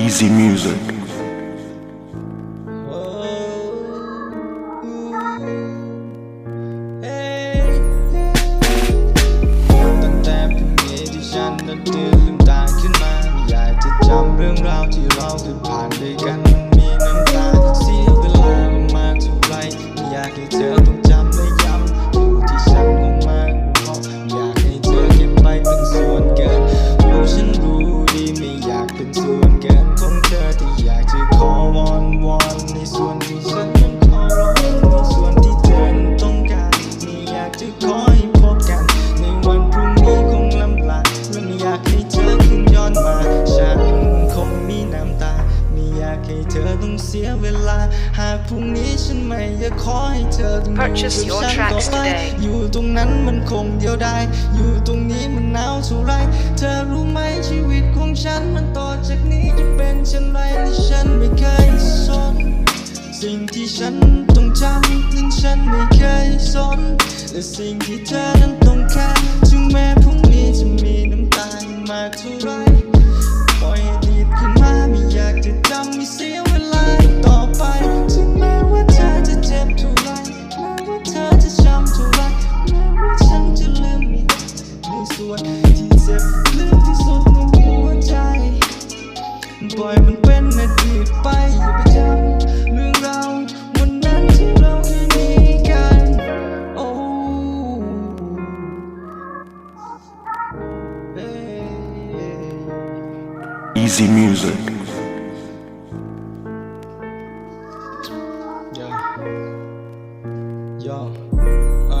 Easy music. ลา หากพรุ่งนี้ฉันไม่อยากขอให้เธอต้องอยู่ Purchase กับ your ฉัน tracks ต่อไป today อยู่ตรงนั้นมันคงเดียวดายอยู่ตรงนี้มันหนาวเท่าไร เธอรู้ไหมชีวิตของฉันมันต่อจากนี้จะเป็นเช่นไรและฉันไม่เคยสนสิ่งที่ฉันต้องจำนั้นฉันไม่เคยสนและสิ่งที่เธอนั้น จ็บลึกที่สุดในหัวใจ ปล่อยมันเป็นอดีตไปอย่าไปจำเรื่องราววันนั้นที่เราเคยมีกัน โอ้เอ้ย Easy music. Yo Yo อ่า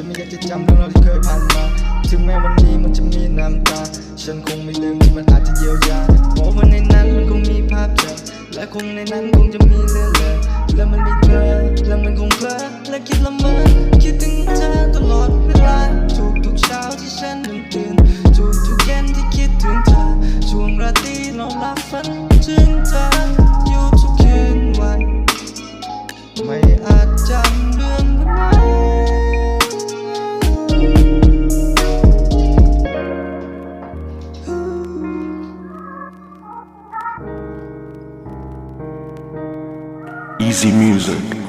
ฉันไม่อยากจะจำเรื่องราวที่เคยผ่านมา ถึงแม้วันนี้มันจะมีน้ำตา ฉันคงไม่ลืมที่มันอาจจะเยียวยาเพราะว่าในนั้นมันคงมีภาพเธอและคงในนั้นคงจะมีเรื่องเลยและมันมีเธอและมันคงเพลอและคิดละเมอคิดถึงเธอตลอดเวลาทุกทุกเช้าที่ฉันตื่นทุกทุกเย็นที่คิดถึงเธอช่วงราตรีนอนหลับฝันถึงเธอ easy music.